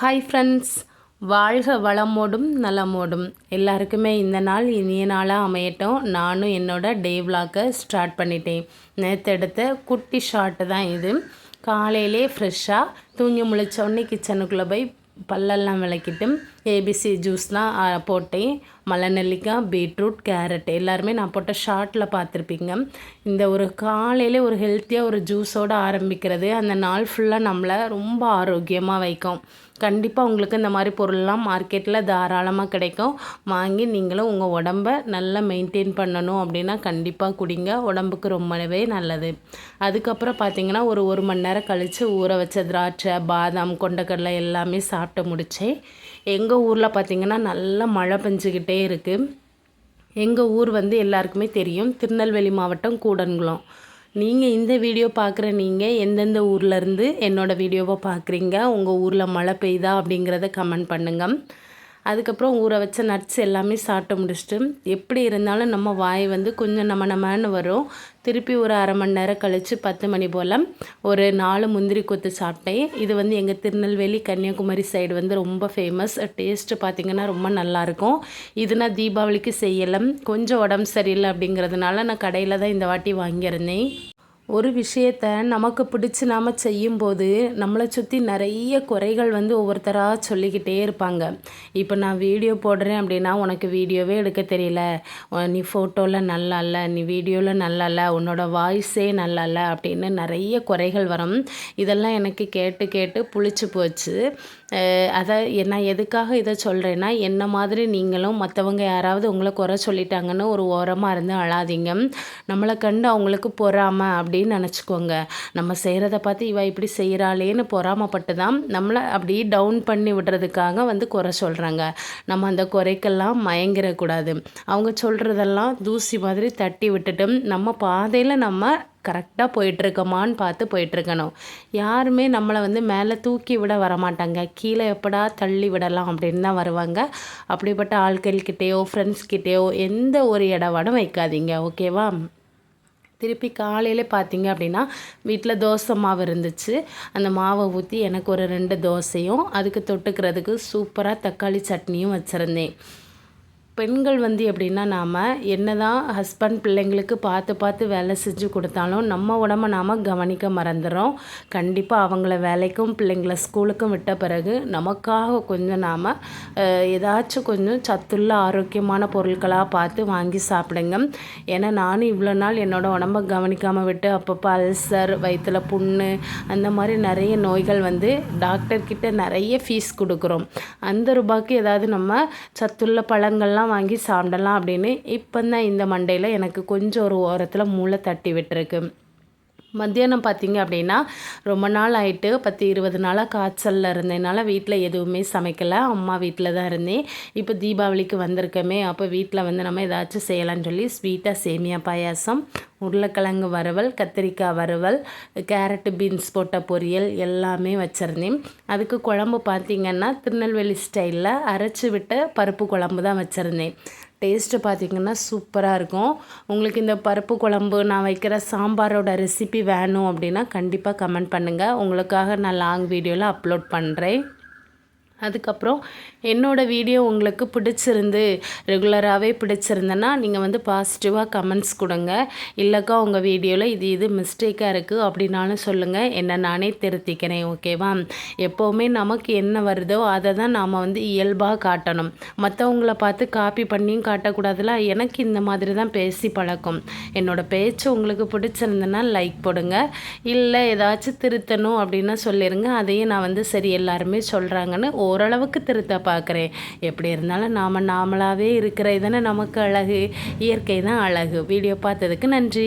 Hi friends வாழ்க வளமோடும் நலமோடும். எல்லாருக்குமே இந்த நாள் இனிய நாளாக அமையட்டும். நானும் என்னோட டே விளாக்கை ஸ்டார்ட் பண்ணிட்டேன். நேற்று எடுத்த குட்டி ஷார்ட்டு தான் இது. காலையிலே ஃப்ரெஷ்ஷாக தூங்கி முழிச்சோடனே கிச்சனுக்குள்ளே போய் பல்லெல்லாம் விளக்கிட்டு ஏபிசி ஜூஸ்லாம் போட்டேன். மலை நெல்லிக்காய் பீட்ரூட் கேரட் எல்லாருமே நான் போட்ட ஷார்ட்டில் பார்த்துருப்பீங்க. இந்த ஒரு காலையில் ஒரு ஹெல்த்தியாக ஒரு ஜூஸோடு ஆரம்பிக்கிறது. அந்த நாள் ஃபுல்லாக நம்மளை ரொம்ப ஆரோக்கியமாக வைக்கும். கண்டிப்பாக உங்களுக்கு இந்த மாதிரி பொருள்லாம் மார்க்கெட்டில் தாராளமாக கிடைக்கும். வாங்கி நீங்களும் உங்கள் உடம்ப நல்லா மெயின்டைன் பண்ணணும் அப்படின்னா கண்டிப்பாக குடிங்க. உடம்புக்கு ரொம்பவே நல்லது. அதுக்கப்புறம் பார்த்திங்கன்னா ஒரு ஒரு மணி நேரம் கழித்து ஊற வச்ச திராட்சை பாதாம் கொண்டக்கடலை எல்லாமே சாப்பிட்டு முடித்தேன் எங்கள் ஊரில் பார்த்திங்கன்னா நல்லா மழை பெஞ்சிக்கிட்டே இருக்குது எங்கள் ஊர் வந்து எல்லாருக்குமே தெரியும். திருநெல்வேலி மாவட்டம் கூடன்குளம். நீங்கள் இந்த வீடியோ பார்க்குற நீங்கள் எந்தெந்த ஊர்லேருந்து என்னோடய வீடியோவை பார்க்குறீங்க உங்கள் ஊரில் மழை பெய்யுதா அப்படிங்கிறத கமெண்ட் பண்ணுங்கள் அதுக்கப்புறம் ஊற வச்ச நட்ஸ் எல்லாமே சாப்பிட்டு முடிச்சுட்டு எப்படி இருந்தாலும் நம்ம வாய் வந்து கொஞ்சம் நம்ம நம்மன்னு வரும். திருப்பி ஒரு அரை மணி நேரம் கழித்து பத்து மணி போல் ஒரு நாலு முந்திரி கொத்து சாப்பிட்டேன். இது வந்து எங்கள் திருநெல்வேலி கன்னியாகுமரி சைடு வந்து ரொம்ப ஃபேமஸ் டேஸ்ட்டு பார்த்திங்கன்னா ரொம்ப நல்லாயிருக்கும் இது நான் தீபாவளிக்கு செய்யலை. கொஞ்சம் உடம்பு சரியில்லை அப்படிங்கிறதுனால நான் கடையில் தான் இந்த வாட்டி வாங்கியிருந்தேன். ஒரு விஷயத்த நமக்கு பிடிச்சி நாம் செய்யும்போது நம்மளை சுற்றி நிறைய குறைகள் வந்து ஒவ்வொருத்தராக சொல்லிக்கிட்டே இருப்பாங்க. இப்போ நான் வீடியோ போடுறேன் அப்படின்னா உனக்கு வீடியோவே எடுக்க தெரியல. நீ ஃபோட்டோவில் நல்லா இல்லை நீ வீடியோவில் நல்லா இல்லை உன்னோட வாய்ஸே நல்லா இல்லை அப்படின்னு நிறைய குறைகள் வரும். இதெல்லாம் எனக்கு கேட்டு கேட்டு புளிச்சு போச்சு. அதை நான் எதுக்காக இதை சொல்கிறேன்னா என்ன மாதிரி நீங்களும் மற்றவங்க யாராவது உங்களை குறை சொல்லிட்டாங்கன்னு ஒரு ஓரமாக இருந்து அழாதீங்க. நம்மளை கண்டு அவங்களுக்கு பொறாமல் அப்படி அப்படின்னு நினச்சிக்கோங்க. நம்ம செய்கிறத பார்த்து இவ இப்படி செய்கிறாளேன்னு பொறாமப்பட்டு தான் நம்மளை அப்படி டவுன் பண்ணி விடுறதுக்காக வந்து குறை சொல்கிறாங்க நம்ம அந்த குறைக்கெல்லாம் மயங்கிடக்கூடாது அவங்க சொல்கிறதெல்லாம் தூசி மாதிரி தட்டி விட்டுட்டு நம்ம பாதையில் நம்ம கரெக்டாக போயிட்டுருக்கோமான்னு பார்த்து போயிட்டுருக்கணும். யாருமே நம்மளை வந்து மேலே தூக்கி விட வரமாட்டாங்க. கீழே எப்படா தள்ளி விடலாம் அப்படின்னு தான் வருவாங்க. அப்படிப்பட்ட ஆட்கள்கிட்டேயோ ஃப்ரெண்ட்ஸ்கிட்டேயோ எந்த ஒரு இடவாடும் வைக்காதீங்க. ஓகேவா திருப்பி காலையில் பார்த்தீங்க அப்படின்னா வீட்டில் தோசை மாவு இருந்துச்சு. அந்த மாவை ஊற்றி எனக்கு ஒரு ரெண்டு தோசையும் அதுக்கு தொட்டுக்கிறதுக்கு சூப்பராக தக்காளி சட்னியும் வச்சுருந்தேன். பெண்கள் வந்து எப்படின்னா நாம் என்ன தான் ஹஸ்பண்ட் பிள்ளைங்களுக்கு பார்த்து பார்த்து வேலை செஞ்சு கொடுத்தாலும் நம்ம உடம்ப நாம் கவனிக்க மறந்துடும் கண்டிப்பாக அவங்கள வேலைக்கும் பிள்ளைங்கள ஸ்கூலுக்கும் விட்ட பிறகு நமக்காக கொஞ்சம் நாம் ஏதாச்சும் கொஞ்சம் சத்துள்ள ஆரோக்கியமான பொருட்களாக பார்த்து வாங்கி சாப்பிடுங்க. ஏன்னா நானும் இவ்வளோ நாள் என்னோடய உடம்ப கவனிக்காமல் விட்டு அப்பப்போ அல்சர் வயிற்றில் புண்ணு அந்த மாதிரி நிறைய நோய்கள் வந்து டாக்டர்கிட்ட நிறைய ஃபீஸ் கொடுக்குறோம். அந்த ரூபாய்க்கு ஏதாவது நம்ம சத்துள்ள பழங்கள்லாம் தான் வாங்கி சாப்பிடலாம் அப்படின்னு இப்போ தான் இந்த மண்டையில் எனக்கு கொஞ்சம் ஒரு ஓரத்தில் மூளை தட்டி விட்டுருக்கு. மத்தியானம் பார்த்திங்க அப்படின்னா ரொம்ப நாள் ஆகிட்டு பத்து இருபது நாளாக காய்ச்சலில் இருந்ததுனால வீட்டில் எதுவுமே சமைக்கலை. அம்மா வீட்டில் தான் இருந்தேன். இப்போ தீபாவளிக்கு வந்திருக்கமே. அப்போ வீட்டில் வந்து நம்ம ஏதாச்சும் செய்யலான்னு சொல்லி ஸ்வீட்டாக சேமியா பாயாசம் உருளைக்கிழங்கு வறுவல் கத்திரிக்காய் வறுவல் கேரட்டு பீன்ஸ் போட்ட பொரியல் எல்லாமே வச்சுருந்தேன். அதுக்கு குழம்பு பார்த்திங்கன்னா திருநெல்வேலி ஸ்டைலில் அரைச்சி விட்ட பருப்பு குழம்பு தான் வச்சுருந்தேன். டேஸ்ட்டு பார்த்திங்கன்னா சூப்பராக இருக்கும். உங்களுக்கு இந்த பருப்பு குழம்பு நான் வைக்கிற சாம்பாரோட ரெசிபி வேணும் அப்படின்னா கண்டிப்பாக கமெண்ட் பண்ணுங்கள் உங்களுக்காக நான் லாங் வீடியோவில் அப்லோட் பண்ணுறேன் அதுக்கப்புறம் என்னோடய வீடியோ உங்களுக்கு பிடிச்சிருந்து ரெகுலராகவே பிடிச்சிருந்தேன்னா நீங்கள் வந்து பாசிட்டிவாக கமெண்ட்ஸ் கொடுங்க. இல்லைக்கா உங்கள் வீடியோவில் இது இது மிஸ்டேக்காக இருக்குது அப்படின்னாலும் சொல்லுங்கள் என்ன நானே திருத்திக்கிறேன் ஓகேவா எப்போவுமே நமக்கு என்ன வருதோ அதை தான் நாம் வந்து இயல்பாக காட்டணும். மற்றவங்கள பார்த்து காப்பி பண்ணியும் காட்டக்கூடாதுல. எனக்கு இந்த மாதிரி தான் பேசி பழக்கம். என்னோடய பேச்சு உங்களுக்கு பிடிச்சிருந்தேன்னா லைக் போடுங்க. இல்லை ஏதாச்சும் திருத்தணும் அப்படின்னா சொல்லிடுங்க அதையும் நான் வந்து சரி எல்லாருமே சொல்கிறாங்கன்னு ஓரளவுக்கு திருத்த பார்க்குறேன். எப்படி இருந்தாலும் நாம் நாமளாகவே இருக்கிறது தானே நமக்கு அழகு. இயற்கை தான் அழகு. வீடியோ பார்த்ததுக்கு நன்றி.